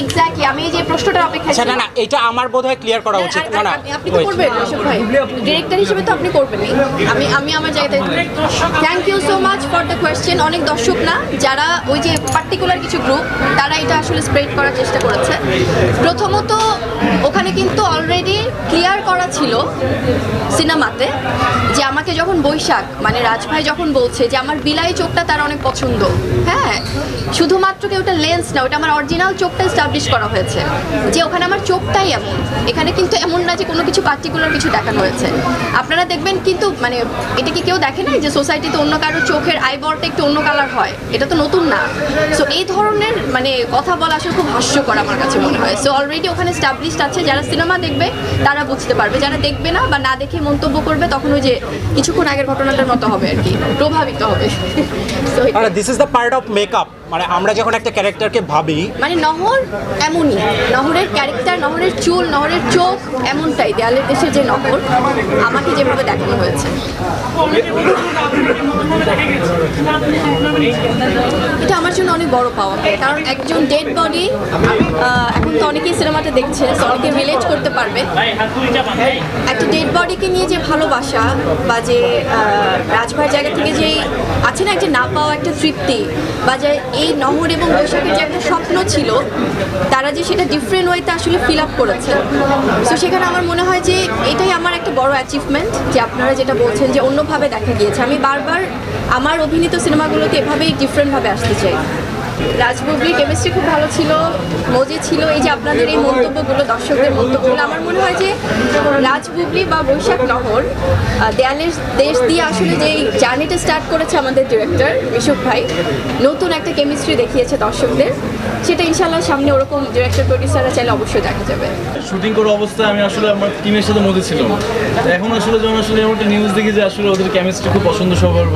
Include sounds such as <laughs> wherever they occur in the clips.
Exactly আমি এই যে প্রশ্নটার অপেক্ষায় আচ্ছা না না এটা আমার বোধহয় ক্লিয়ার করা উচিত। না না আপনি- তো করবেন ভাই। ডিরেক্টর হিসেবে তো আপনি করবেনই আমি আমি আমার জায়গাতে thank you so much for the question অনেক দর্শক না যারা ওই যে পার্টিকুলার কিছু গ্রুপ তারা এটা আসলে স্প্রেড করার চেষ্টা করেছে। প্রথমত ওখানে কিন্তু অলরেডি ক্লিয়ার করা ছিল সিনেমাতে যে আমাকে যখন বৈশাখ মানে রাজভাই যখন বলছে যে আমার বিলাই চোখটা তার অনেক পছন্দ। হ্যাঁ শুধুমাত্র কি ওটা লেন্স না, ওটা আমার অরিজিনাল চোখটা এস্টাবলিশ করা হয়েছে। যে ওখানে আমার চোখটাই এমন, এখানে কিন্তু এমন না যে কোনো কিছু পার্টিকুলার কিছু দেখানো হয়েছে। আপনারা দেখবেন কিন্তু মানে এটা কি কেউ দেখে না যে সোসাইটিতে অন্য কারও চোখের আইবরটা একটু অন্য কালার হয়? এটা তো নতুন না। সো এই ধরনের মানে কথা বলা আসলে খুব হাস্যকর আমার কাছে মনে হয়। সো অলরেডি ওখানে স্টাবলিশড আছে, যারা সিনেমা দেখবে, তারা বুঝতে পারবে। যারা দেখবে না বা না দেখে মন্তব্য করবে, তখন ওই যে কিছুক্ষণ আগের ঘটনাটার মতো হবে আর কি, প্রভাবিত হবে। This is the part of makeup মানে আমরা যখন একটা ক্যারেক্টারকে ভাবি মানে নহর এমনই, নহরের ক্যারেক্টার নহরের চুল, নহরের চোখ এমনটাই, দেয়ালের দেশের যে নহর, আমাকে যেভাবে দেখানো হয়েছে। এটা আমার জন্য অনেক বড় পাওয়া, কারণ একজন ডেড বডি এখন তো অনেকেই সিনেমাটা দেখছে অনেকে রিলেট করতে পারবে। একটা ডেড বডিকে নিয়ে যে ভালোবাসা, বা যে রাজভাইয়ের জায়গা থেকে যে না পাওয়া একটা তৃপ্তি। বা যে এই নহর এবং বৈশাখের যে একটা স্বপ্ন ছিল, তারা যে সেটা ডিফারেন্ট ওয়েতে আসলে ফিল আপ করেছে। তো সেখানে আমার মনে হয় যে এটাই আমার একটা বড় অ্যাচিভমেন্ট যে আপনারা যেটা বলছেন যে অন্যভাবে দেখা গিয়েছে। আমি বারবার আমার অভিনীত সিনেমাগুলোতে এভাবেই ডিফারেন্টভাবে আসতে চাই। রাজবুবলি কেমিস্ট্রি খুব ভালো ছিল মজে ছিল। এই যে আপনাদের এই মন্তব্যগুলো দর্শকদের মন্তব্যগুলো আমার মনে হয় যে রাজবুবলি বা বৈশাখ আহ, দেয়ালের দেশ দিয়ে আসলে যে জার্নিটা স্টার্ট করেছে আমাদের ডিরেক্টর মিশুক ভাই নতুন একটা কেমিস্ট্রি দেখিয়েছে দর্শকদের। সেটা ইনশাল্লাহ সামনে ওরকম ডিরেক্টর প্রডিউসাররা চাইলে অবশ্যই দেখা যাবে। শুটিং করা অবস্থায় আমি আসলে আমার টিমের সাথে মধ্যে ছিলাম। এখন আসলে যখন আসলে এমন একটা নিউজ দেখি যে আসলে ওদের কেমিস্ট্রি খুব পছন্দ সবার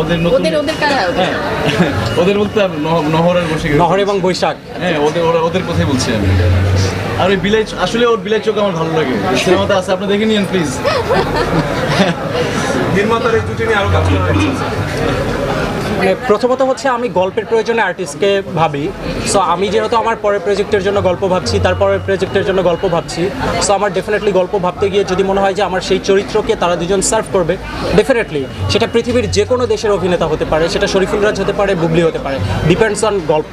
ওদের নতুন ওদের ওদের কারা হ্যাঁ। <laughs> ওদের বলতে নহর আর বসে নহর এবং বৈশাখ। হ্যাঁ ওদের ওদের কথাই বলছি আমি। আর ওই বিলাই আসলে ওর বিলাই চোখ আমার ভালো লাগে। সিনেমাতে আছে আপনি দেখে নিন প্লিজ। <laughs> নির্মাতার এই দুটি নিয়ে আরও কাজ করার। মানে প্রথমত হচ্ছে আমি গল্পের প্রয়োজনে আর্টিস্টকে ভাবি। সো আমি যেহেতু আমার পরের প্রজেক্টের জন্য গল্প ভাবছি তারপরের প্রজেক্টের জন্য গল্প ভাবছি। সো আমার ডেফিনেটলি গল্প ভাবতে গিয়ে যদি মনে হয় যে আমার সেই চরিত্রকে তারা দুজন সার্ভ করবে ডেফিনেটলি সেটা পৃথিবীর যে কোনো দেশের অভিনেতা হতে পারে, সেটা শরীফুল রাজ হতে পারে, বুবলি হতে পারে। ডিপেন্ডস অন গল্প।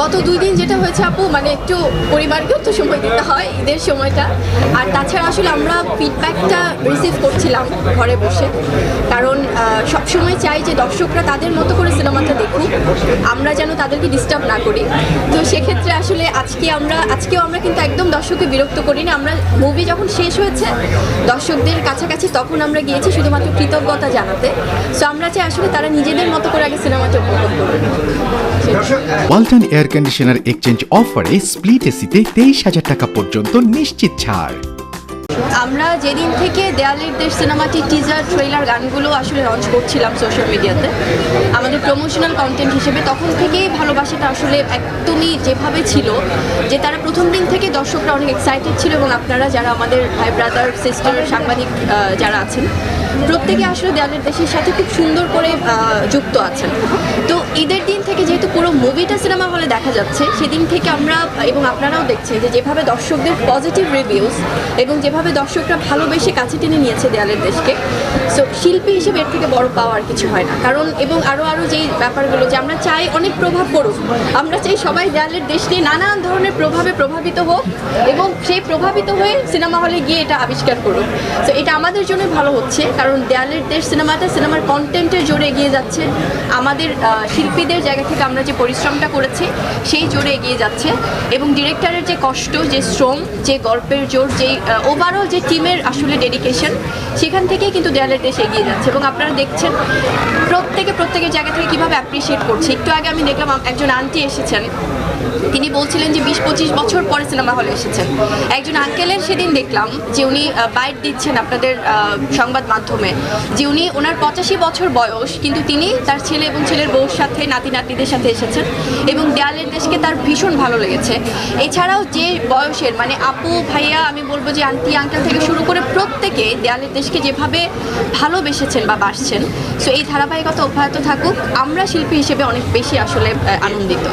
গত দুই দিন যেটা হয়েছে আপু মানে একটু পরিবারকেও তো সময় দিতে হয় ঈদের সময়টা। আর তাছাড়া আসলে আমরা ফিডব্যাকটা রিসিভ করছিলাম ঘরে বসে। কারণ সবসময় চাই যে দর্শকরা তাদের মতো করে সিনেমাটা দেখুক। আমরা যেন তাদেরকে ডিস্টার্ব না করি। তো সেক্ষেত্রে আসলে আজকে আমরা আজকেও আমরা কিন্তু একদম দর্শককে বিরক্ত করিনি। আমরা মুভি যখন শেষ হয়েছে দর্শকদের কাছাকাছি তখন আমরা গিয়েছি শুধুমাত্র কৃতজ্ঞতা জানাতে। সো আমরা চাই আসলে তারা নিজেদের মতো করে আগে সিনেমাটা উপভোগ করুন ওয়ালটন এয়ার কন্ডিশনার এক্সচেঞ্জ অফারে স্প্লিট এসিতে তেইশ হাজার টাকা পর্যন্ত নিশ্চিত ছাড়। আমরা যেদিন থেকে দেয়ালের দেশ সিনেমাটি টিজার ট্রেলার গানগুলো আসলে লঞ্চ করছিলাম সোশ্যাল মিডিয়াতে আমাদের প্রমোশনাল কন্টেন্ট হিসেবে, তখন থেকেই ভালোবাসাটা আসলে একদমই যেভাবে ছিল, যে তারা প্রথম দিন থেকে দর্শকরা অনেক এক্সাইটেড ছিল এবং আপনারা যারা আমাদের ভাই ব্রাদার সিস্টার সাংবাদিক যারা আছেন, প্রত্যেকে আসলে দেয়ালের দেশের সাথে খুব সুন্দর করে যুক্ত আছেন। তো ঈদের দিন থেকে মুভিটা সিনেমা হলে দেখা যাচ্ছে, সেদিন থেকে আমরা এবং আপনারাও দেখছেন যে যেভাবে দর্শকদের পজিটিভ রিভিউস এবং যেভাবে দর্শকরা ভালোবেসে কাছে টেনে নিয়েছে দেয়ালের দেশকে সো শিল্পী হিসেবে এর থেকে বড় পাওয়ার কিছু হয় না। কারণ এবং আরও আরও যেই ব্যাপারগুলো যে আমরা চাই অনেক প্রভাব পড়ুক, আমরা চাই সবাই দেয়ালের দেশ নিয়ে নানান ধরনের প্রভাবে প্রভাবিত হোক এবং সেই প্রভাবিত হয়ে সিনেমা হলে গিয়ে এটা আবিষ্কার করুক। তো এটা আমাদের জন্য ভালো হচ্ছে, কারণ দেয়ালের দেশ সিনেমাটা সিনেমার কন্টেন্টের জোরে এগিয়ে যাচ্ছে। আমাদের শিল্পীদের জায়গা থেকে আমরা যে পরিশ্রমটা করেছে, সেই জোরে এগিয়ে যাচ্ছে এবং ডিরেক্টরের যে কষ্ট, যে শ্রম, যে গল্পের জোর, যেই ওভারঅল যে টিমের আসলে ডেডিকেশন সেখান থেকেই কিন্তু দেয়ালের দেশ এগিয়ে যাচ্ছে এবং আপনারা দেখছেন প্রত্যেকে প্রত্যেকের জায়গা থেকে কীভাবে অ্যাপ্রিসিয়েট করছে। একটু আগে আমি দেখলাম একজন আন্টি এসেছেন। তিনি বলছিলেন যে বিশ পঁচিশ বছর পরে সিনেমা হলে এসেছেন। একজন আঙ্কেলের সেদিন দেখলাম যে উনি বাইট দিচ্ছেন আপনাদের সংবাদ মাধ্যমে যে উনি, ওনার পঁচাশি বছর বয়স, কিন্তু তিনি তার ছেলে এবং ছেলের বউর সাথে নাতি নাতনিদের সাথে এসেছেন। এবং দেয়ালের দেশকে তার ভীষণ ভালো লেগেছে। এছাড়াও যে বয়সের মানে আপু, ভাইয়া, আমি বলব যে আন্টি আঙ্কেল থেকে শুরু করে প্রত্যেকে দেয়ালের দেশকে যেভাবে ভালোবেসেছেন বা বাসছেন সো এই ধারাবাহিকতা অব্যাহত থাকুক। আমরা শিল্পী হিসেবে অনেক বেশি আসলে আনন্দিত।